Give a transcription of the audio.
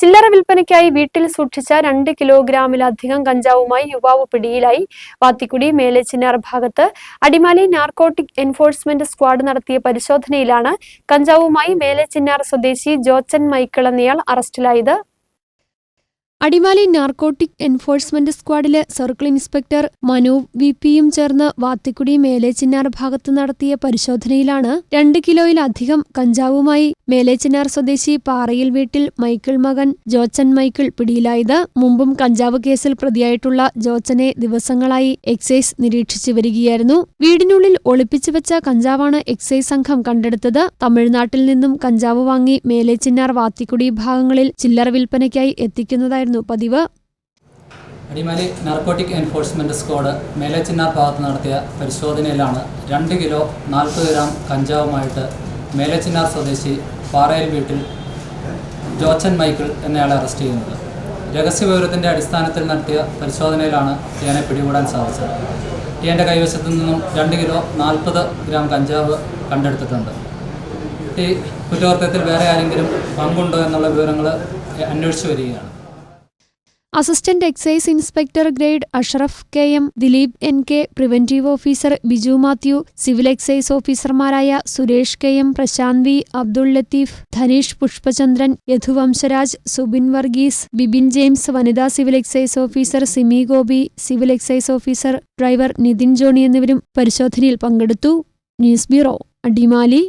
ചില്ലറ വിൽപ്പനയ്ക്കായി വീട്ടിൽ സൂക്ഷിച്ച രണ്ട് കിലോഗ്രാമിലധികം കഞ്ചാവുമായി യുവാവ് പിടിയിലായി. വാത്തിക്കുടി മേലച്ചിനാർ ഭാഗത്ത് അടിമാലി നാർക്കോട്ടിക് എൻഫോഴ്സ്മെന്റ് സ്ക്വാഡ് നടത്തിയ പരിശോധനയിലാണ് കഞ്ചാവുമായി മേലച്ചിന്നാർ സ്വദേശി ജോച്ചൻ മൈക്കിൾ എന്നയാൾ അറസ്റ്റിലായത്. അടിമാലി നാർക്കോട്ടിക് എൻഫോഴ്സ്മെന്റ് സ്ക്വാഡിലെ സർക്കിൾ ഇൻസ്പെക്ടർ മനു വി പിയും ചേർന്ന് വാത്തിക്കുടി മേലേച്ചിന്നാർ ഭാഗത്ത് നടത്തിയ പരിശോധനയിലാണ് രണ്ട് കിലോയിലധികം കഞ്ചാവുമായി മേലേച്ചിന്നാർ സ്വദേശി പാറയിൽ വീട്ടിൽ മൈക്കിൾ മകൻ ജോച്ചൻ മൈക്കിൾ പിടിയിലായത്. മുമ്പും കഞ്ചാവ് കേസിൽ പ്രതിയായിട്ടുള്ള ജോച്ചനെ ദിവസങ്ങളായി എക്സൈസ് നിരീക്ഷിച്ചു വരികയായിരുന്നു. വീടിനുള്ളിൽ ഒളിപ്പിച്ചു വെച്ച കഞ്ചാവാണ് എക്സൈസ് സംഘം കണ്ടെടുത്തത്. തമിഴ്നാട്ടിൽ നിന്നും കഞ്ചാവ് വാങ്ങി മേലേച്ചിന്നാർ വാത്തിക്കുടി ഭാഗങ്ങളിൽ ചില്ലറ വിൽപ്പനയ്ക്കായി എത്തിക്കുന്നതായിരുന്നു പതിവ്. Adimali narcotic enforcement squad Melachinnar ഭാഗത്ത് നടത്തിയ പരിശോധനയിലാണ് രണ്ട് കിലോ നാൽപ്പത് ഗ്രാം കഞ്ചാവുമായിട്ട് മേലച്ചിന്നാർ സ്വദേശി പാറയിൽ വീട്ടിൽ ജോച്ചൻ മൈക്കിൾ എന്നയാളെ അറസ്റ്റ് ചെയ്യുന്നത്. രഹസ്യവിവരത്തിന്റെ അടിസ്ഥാനത്തിൽ നടത്തിയ പരിശോധനയിലാണ് ഇയാനെ പിടികൂടാൻ സാധിച്ചത്. ഇയാന്റെ കൈവശത്തു നിന്നും രണ്ട് കിലോ നാൽപ്പത് ഗ്രാം കഞ്ചാവ് കണ്ടെടുത്തിട്ടുണ്ട്. ഈ കുറ്റകൃത്യത്തിൽ വേറെ ആരെങ്കിലും പങ്കുണ്ടോ എന്നുള്ള വിവരങ്ങൾ അന്വേഷിച്ചു വരികയാണ്. Assistant excise inspector grade Ashraf K M Dileep N K preventive officer Biju Mathew civil excise ഓഫീസർമാരായ Suresh K M Prashanth V Abdul Latheef Dhaneesh Pushpachandran Yadhuvamsharaj Subin Varghese Bibin James വനിതാ civil excise officer Simi Gopi civil excise officer driver Nithin Johnny എന്നിവരും പരിശോധനയിൽ പങ്കെടുത്തു. News bureau Adimali.